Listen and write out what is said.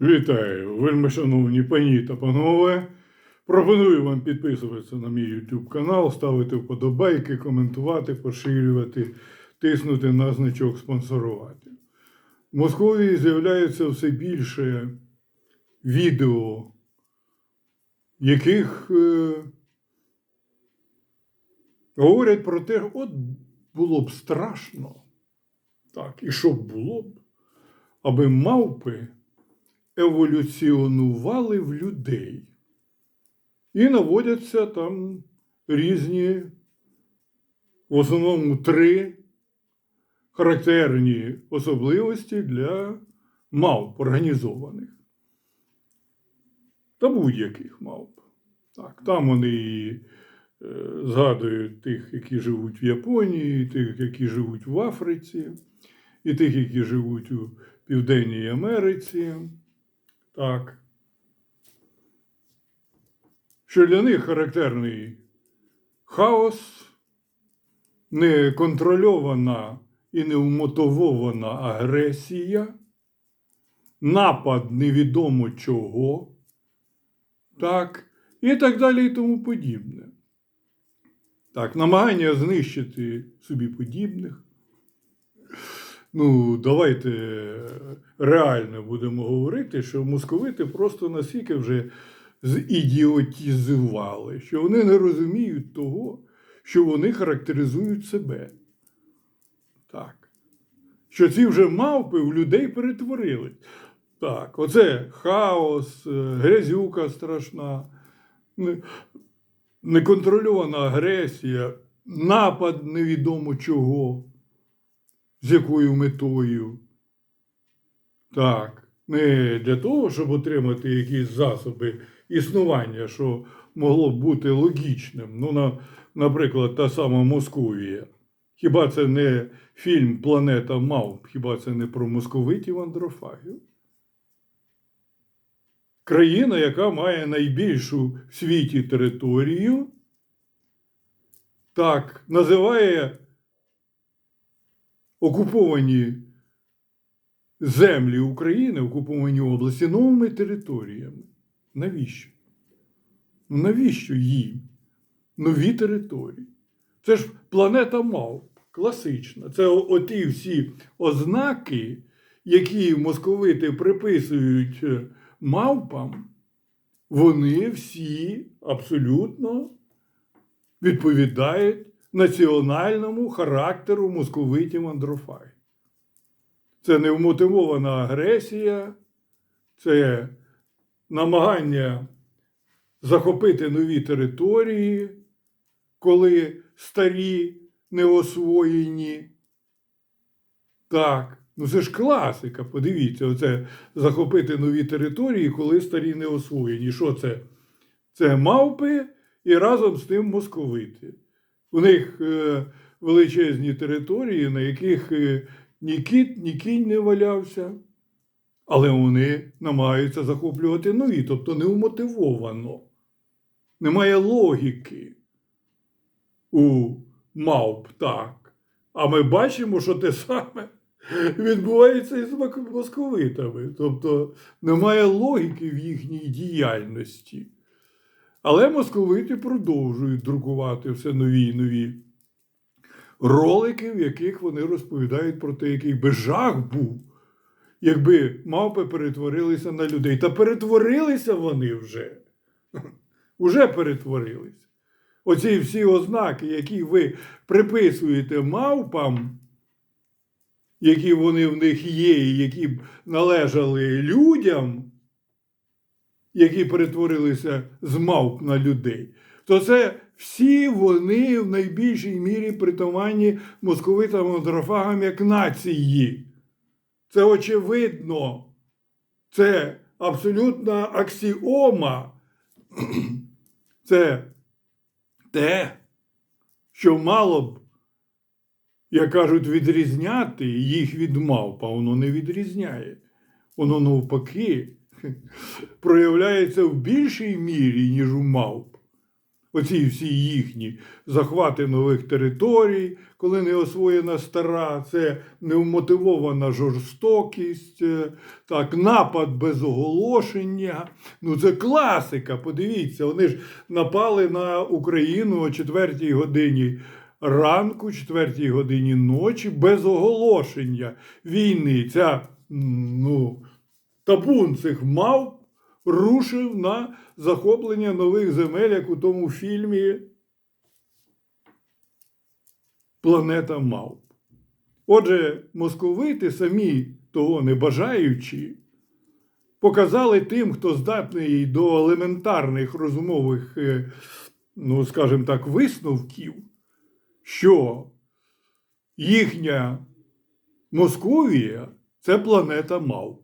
Вітаю, вельми пані та панове. Пропоную вам підписуватися на мій YouTube канал, ставити вподобайки, коментувати, поширювати, тиснути на значок спонсорувати. В Московії з'являється все більше відео, яких е, говорять про те, от було б страшно, так, і що було б, аби мавпи еволюціонували в людей. І наводяться там різні, в основному три характерні особливості для мавп організованих. Та будь-яких мавп. Так, там вони і е, згадують тих, які живуть в Японії, тих, які живуть в Африці, і тих, які живуть у Південній Америці. Так. Що для них характерний хаос, неконтрольована і неумотивована агресія, напад невідомо чого, так, і так далі і тому подібне. Так, намагання знищити собі подібних. Ну, давайте реально будемо говорити, що московити просто настільки вже зідіотізували, що вони не розуміють того, що вони характеризують себе. Так. Що ці вже мавпи в людей перетворились. Так, оце хаос, е, грязюка страшна, неконтрольована агресія, напад невідомо чого з якою метою. Так, не для того, щоб отримати якісь засоби існування, що могло б бути логічним. Ну, на, наприклад, та сама Московія. Хіба це не фільм Планета Мавп? Хіба це не про московитів андрофагів? Країна, яка має найбільшу в світі територію, так, називає окуповані землі України, окуповані області новими територіями. Навіщо? Ну навіщо їм нові території? Це ж планета мавп, класична. Це оті всі ознаки, які московити приписують е, мавпам, вони всі абсолютно відповідають національному характеру московитів андрофагів. Це невмотивована агресія, це намагання захопити нові території, коли старі не освоєні. Так, ну це ж класика. Подивіться, оце захопити нові території, коли старі не освоєні. Що це? Це мавпи і разом з тим московити. У них е, величезні території, на яких е, ні кіт, ні кінь не валявся, але вони намагаються захоплювати нові, тобто неумотивовано. Немає логіки у мавп так. А ми бачимо, що те саме відбувається і з московитами. Тобто немає логіки в їхній діяльності. Але московити продовжують друкувати все нові і нові ролики, в яких вони розповідають про те, який би жах був, якби мавпи перетворилися на людей. Та перетворилися вони вже. Уже перетворилися. Оці всі ознаки, які ви приписуєте мавпам, які вони в них є, і які належали людям, які перетворилися з мавп на людей, то це всі вони в найбільшій мірі притаманні московитам андрофагам як нації. Це очевидно. Це абсолютна аксіома. Це те, що мало б, як кажуть, відрізняти їх від мавп, а воно не відрізняє. Воно навпаки проявляється в більшій мірі, ніж у мавп. Оці всі їхні захвати нових територій, коли не освоєна стара, це невмотивована жорстокість, е, так, напад без оголошення. Ну, це класика. Подивіться, вони ж напали на Україну о 4 годині ранку, 4 годині ночі без оголошення війни. Ця ну, табун цих мавп рушив на захоплення нових земель, як у тому фільмі Планета мавп. Отже, московити, самі того не бажаючи, показали тим, хто здатний до елементарних розумових, е, ну, скажімо так, висновків, що їхня Московія це планета мавп.